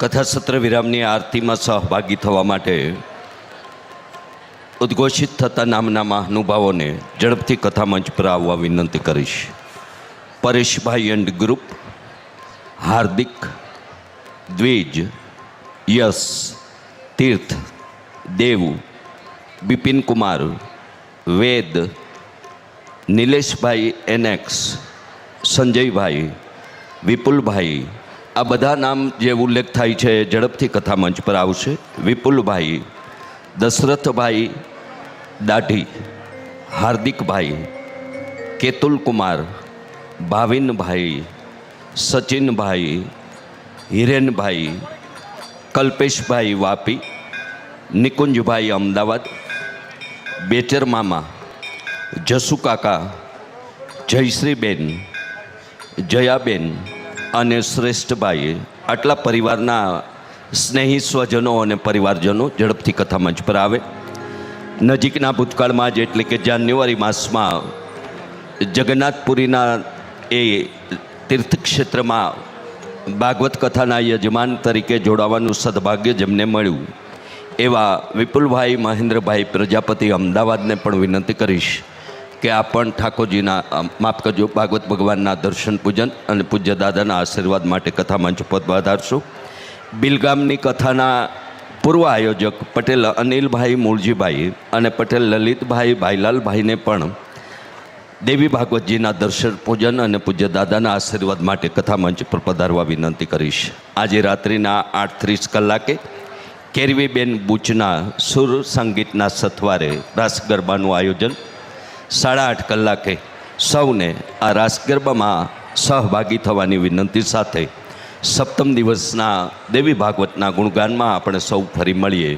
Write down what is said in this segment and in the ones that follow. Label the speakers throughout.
Speaker 1: કથાસત્ર વિરામની આરતીમાં સહભાગી થવા માટે ઉદ્ઘોષિત થતા નામના મહાનુભાવોને ઝડપથી કથા મંચ પર આવવા વિનંતી કરીશ. પરેશભાઈ એન્ડ ગ્રુપ હાર્દિક, દ્વિજ, યશ, તીર્થ, દેવ, બિપિન કુમાર, વેદ, નિલેશભાઈ એનેક્સ સંજયભાઈ, વિપુલભાઈ આ બધા નામ જે ઉલ્લેખ થાય છે ઝડપથી કથા મંચ પર આવશે. વિપુલભાઈ, દશરથભાઈ દાઢી, હાર્દિકભાઈ કેતુલ કુમાર ભાવિનભાઈ, સચિનભાઈ, હિરેનભાઈ, કલ્પેશભાઈ વાપી, નિકુંજભાઈ અમદાવાદ, બેચર મામા, જસુકાકા, જયશ્રીબેન, જયાબેન અને શ્રેષ્ઠભાઈ આટલા પરિવારના સ્નેહી સ્વજનો અને પરિવારજનો ઝડપથી કથા મંચ પર આવે. નજીકના ભૂતકાળમાં જ એટલે કે જાન્યુઆરી માસમાં જગન્નાથપુરીના એ તીર્થક્ષેત્રમાં ભાગવત કથાના યજમાન તરીકે જોડાવાનું સદભાગ્ય જેમને મળ્યું, એવા વિપુલભાઈ મહેન્દ્રભાઈ પ્રજાપતિ અમદાવાદને પણ વિનંતી કરીશ. કે આ પણ ઠાકોરજીના માફ કરજો, ભાગવત ભગવાનના દર્શન, પૂજન અને પૂજ્ય દાદાના આશીર્વાદ માટે કથા મંચ પર વધારશું. બિલગામની કથાના પૂર્વ આયોજક પટેલ અનિલભાઈ મૂળજીભાઈ અને પટેલ લલિતભાઈ ભાઈલાલભાઈને પણ દેવી ભાગવતજીના દર્શન, પૂજન અને પૂજ્ય દાદાના આશીર્વાદ માટે કથા મંચ પર પધારવા વિનંતી કરીશ. આજે રાત્રિના આઠ ત્રીસ કલાકે કેરવીબેન બુચના સુર સંગીતના સથવારે રાસ ગરબાનું આયોજન સાડા આઠ કલાકે સૌને આ રાસ ગરબામાં સહભાગી થવાની વિનંતી સાથે સપ્તમ દિવસના દેવી ભાગવતના ગુણગાનમાં આપણે સૌ ફરી મળીએ.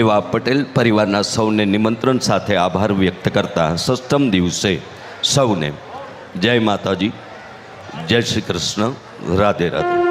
Speaker 1: એવા પટેલ પરિવારના સૌને નિમંત્રણ સાથે આભાર વ્યક્ત કરતા સપ્તમ દિવસે સૌને જય માતાજી, જય શ્રી કૃષ્ણ, રાધે રાધે.